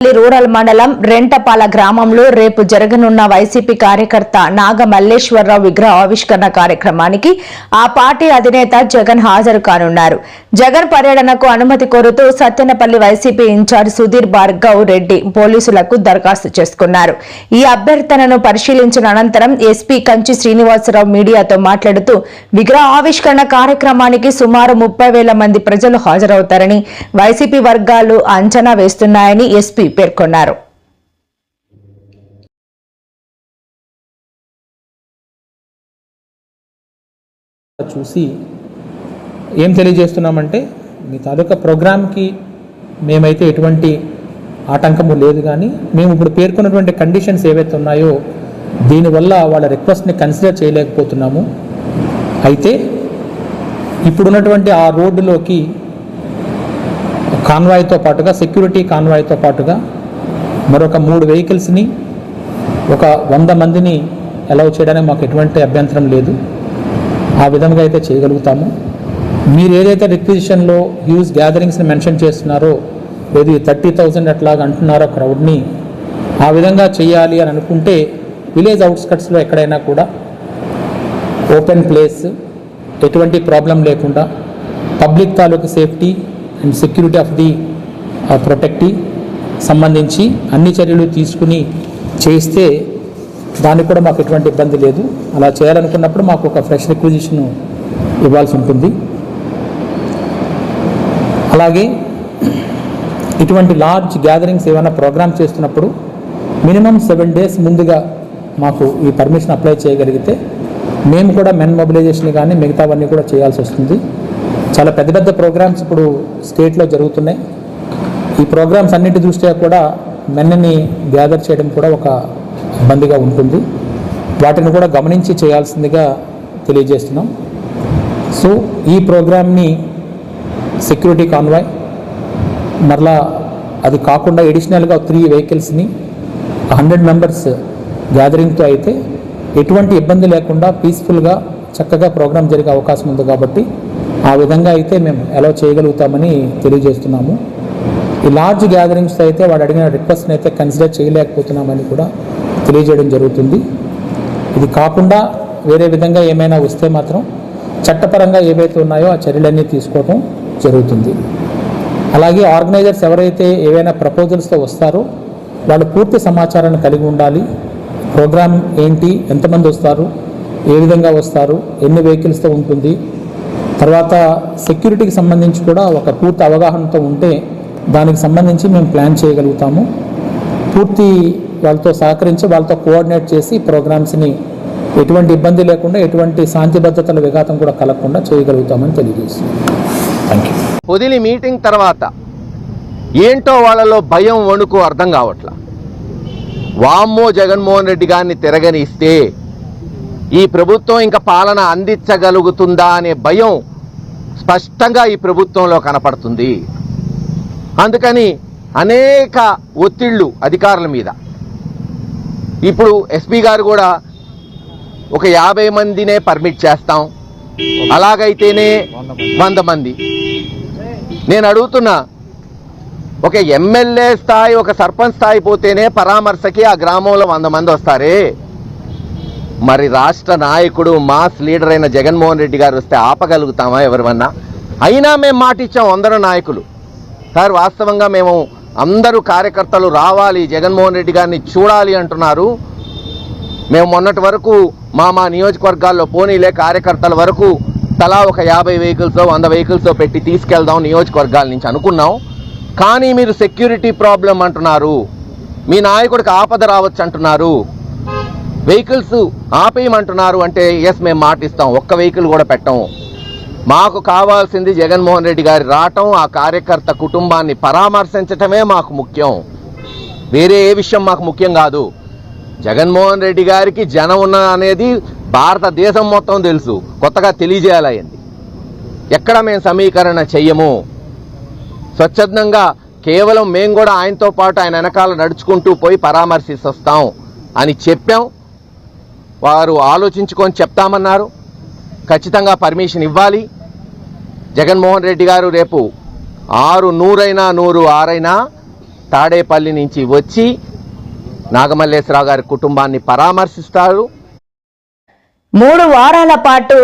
Rural మండలం రెంటపాల గ్రామంలో రేపు జరగనున్న వైసీపీ కార్యకర్త నాగ మల్లేశ్వరరావు విగ్రహ ఆవిష్కరణ కార్యక్రమానికి ఆ పార్టీ అధినేత జగన్ హాజరు కానున్నారు. జగన్ పర్యటనకు అనుమతి కోరుతూ సత్తెనపల్లి వైసీపీ ఇన్ఛార్జ్ సుధీర్ భార్గవ్ రెడ్డి పోలీసులకు దరఖాస్తు చేసుకున్నారు. ఈ అభ్యర్థనను పరిశీలించిన అనంతరం ఎస్పీ కంచి శ్రీనివాసరావు మీడియాతో మాట్లాడుతూ విగ్రహ ఆవిష్కరణ కార్యక్రమానికి సుమారు ముప్పై వేల మంది ప్రజలు హాజరవుతారని వైసీపీ వర్గాలు అంచనా వేస్తున్నాయని ఎస్పీ పేర్కొన్నారు. చూసి ఏం తెలియజేస్తున్నామంటే మీ తాలూకా ప్రోగ్రామ్కి మేమైతే ఎటువంటి ఆటంకము లేదు కానీ మేము ఇప్పుడు పేర్కొన్నటువంటి కండిషన్స్ ఏవైతే ఉన్నాయో దీనివల్ల వాళ్ళ రిక్వెస్ట్ని కన్సిడర్ చేయలేకపోతున్నాము. అయితే ఇప్పుడున్నటువంటి ఆ రోడ్డులోకి కాన్వాయ్తో పాటుగా సెక్యూరిటీ కాన్వాయ్తో పాటుగా మరొక మూడు వెహికల్స్ని ఒక వంద మందిని అలౌ చేయడానికి మాకు ఎటువంటి అభ్యంతరం లేదు. ఆ విధంగా అయితే చేయగలుగుతాము. మీరు ఏదైతే రిక్విజిషన్లో హ్యూజ్ గ్యాదరింగ్స్ని మెన్షన్ చేస్తున్నారో లేదు థర్టీ థౌజండ్ అట్లాగా అంటున్నారో క్రౌడ్ని ఆ విధంగా చేయాలి అని అనుకుంటే విలేజ్ అవుట్స్కట్స్లో ఎక్కడైనా కూడా ఓపెన్ ప్లేస్ ఎటువంటి ప్రాబ్లం లేకుండా పబ్లిక్ తాలూకు safety and security of the protect సంబంధించి అన్ని చర్యలు తీసుకుని చేస్తే దానికి కూడా మాకు ఎటువంటి ఇబ్బంది లేదు. అలా చేయాలనుకున్నప్పుడు మాకు ఒక ఫ్రెష్ రిక్విజిషన్ ఇవ్వాల్సి ఉంటుంది. అలాగే ఇటువంటి లార్జ్ గ్యాదరింగ్స్ ఏమైనా ప్రోగ్రామ్ చేస్తున్నప్పుడు మినిమం సెవెన్ డేస్ ముందుగా మాకు ఈ పర్మిషన్ అప్లై చేయగలిగితే మేము కూడా మెన్ మొబిలైజేషన్ కానీ మిగతావన్నీ కూడా చేయాల్సి వస్తుంది. చాలా పెద్ద పెద్ద ప్రోగ్రామ్స్ ఇప్పుడు స్టేట్లో జరుగుతున్నాయి. ఈ ప్రోగ్రామ్స్ అన్నిటి దృష్ట్యా కూడా మెన్నని గ్యాదర్ చేయడం కూడా ఒక ఇబ్బందిగా ఉంటుంది. వాటిని కూడా గమనించి చేయాల్సిందిగా తెలియజేస్తున్నాం. సో ఈ ప్రోగ్రామ్ని సెక్యూరిటీ కాన్వాయ్ మరలా అది కాకుండా ఎడిషనల్గా త్రీ వెహికల్స్ని హండ్రెడ్ మెంబర్స్ గ్యాదరింగ్తో అయితే ఎటువంటి ఇబ్బంది లేకుండా పీస్ఫుల్గా చక్కగా ప్రోగ్రామ్ జరిగే అవకాశం ఉంది కాబట్టి ఆ విధంగా అయితే మేము ఎలా చేయగలుగుతామని తెలియజేస్తున్నాము. ఈ లార్జ్ గ్యాదరింగ్స్ అయితే వాడు అడిగిన రిక్వెస్ట్ని అయితే కన్సిడర్ చేయలేకపోతున్నామని కూడా తెలియజేయడం జరుగుతుంది. ఇది కాకుండా వేరే విధంగా ఏమైనా వస్తే మాత్రం చట్టపరంగా ఏవైతే ఉన్నాయో ఆ చర్యలన్నీ తీసుకోవడం జరుగుతుంది. అలాగే ఆర్గనైజర్స్ ఎవరైతే ఏవైనా ప్రపోజల్స్తో వస్తారో వాళ్ళు పూర్తి సమాచారాన్ని కలిగి ఉండాలి. ప్రోగ్రామ్ ఏంటి ఎంతమంది వస్తారు ఏ విధంగా వస్తారు ఎన్ని వెహికల్స్తో ఉంటుంది తర్వాత సెక్యూరిటీకి సంబంధించి కూడా ఒక పూర్తి అవగాహనతో ఉంటే దానికి సంబంధించి మేము ప్లాన్ చేయగలుగుతాము. పూర్తి వాళ్ళతో సహకరించి వాళ్ళతో కోఆర్డినేట్ చేసి ప్రోగ్రామ్స్ని ఎటువంటి ఇబ్బంది లేకుండా ఎటువంటి శాంతి భద్రతల విఘాతం కూడా కలగకుండా చేయగలుగుతామని థ్యాంక్ యూ పొదిలి మీటింగ్ తర్వాత ఏంటో వాళ్ళలో భయం వణుకు అర్థం కావట్లా. వామ్మో జగన్మోహన్ రెడ్డి గారిని తిరగనిస్తే ఈ ప్రభుత్వం ఇంకా పాలన అందించగలుగుతుందా అనే భయం స్పష్టంగా ఈ ప్రభుత్వంలో కనపడుతుంది. అందుకని అనేక ఒత్తిళ్ళు అధికారుల మీద. ఇప్పుడు ఎస్పీ గారు కూడా ఒక యాభై మందినే పర్మిట్ చేస్తాం. అలాగైతేనే వంద మంది. నేను అడుగుతున్నా ఒక ఎమ్మెల్యే స్థాయి ఒక సర్పంచ్ స్థాయి పోతేనే పరామర్శకి ఆ గ్రామంలో వంద మంది వస్తారే? మరి రాష్ట్ర నాయకుడు మాస్ లీడర్ అయిన జగన్మోహన్ రెడ్డి గారు వస్తే ఆపగలుగుతామా ఎవరివన్నా? అయినా మేము మాట ఇచ్చాం అందరూ నాయకులు. సార్ వాస్తవంగా మేము అందరూ కార్యకర్తలు రావాలి జగన్మోహన్ రెడ్డి గారిని చూడాలి అంటున్నారు. మేము మొన్నటి వరకు మా మా నియోజకవర్గాల్లో పోనీలే కార్యకర్తల వరకు తలా ఒక యాభై వెహికల్స్ వంద వెహికల్స్ పెట్టి తీసుకెళ్దాం నియోజకవర్గాల నుంచి అనుకున్నాం. కానీ మీరు సెక్యూరిటీ ప్రాబ్లం అంటున్నారు. మీ నాయకుడికి ఆపద రావచ్చు అంటున్నారు వెహికల్స్ ఆపేయమంటున్నారు అంటే ఎస్ మేము మాటిస్తాం. ఒక్క వెహికల్ కూడా పెట్టము మాకు కావాల్సింది జగన్మోహన్ రెడ్డి గారి రావటం ఆ కార్యకర్త కుటుంబాన్ని పరామర్శించటమే మాకు ముఖ్యం. వేరే ఏ విషయం మాకు ముఖ్యం కాదు. జగన్మోహన్ రెడ్డి గారికి జనం ఉన్న అనేది భారతదేశం మొత్తం తెలుసు. కొత్తగా తెలియజేయాలయ్యింది. ఎక్కడ మేము సమీకరణ చెయ్యము? స్వచ్ఛందంగా కేవలం మేము కూడా ఆయనతో పాటు ఆయన వెనకాల నడుచుకుంటూ పోయి పరామర్శిస్తాం అని చెప్పాం. వారు ఆలోచించుకొని చెప్తామన్నారు. ఖచ్చితంగా పర్మిషన్ ఇవ్వాలి. జగన్మోహన్ రెడ్డి గారు రేపు ఆరు నూరైనా నూరు ఆరైనా తాడేపల్లి నుంచి వచ్చి నాగమల్లేశ్వరరావు గారి కుటుంబాన్ని పరామర్శిస్తారు. మూడు వారాల పాటు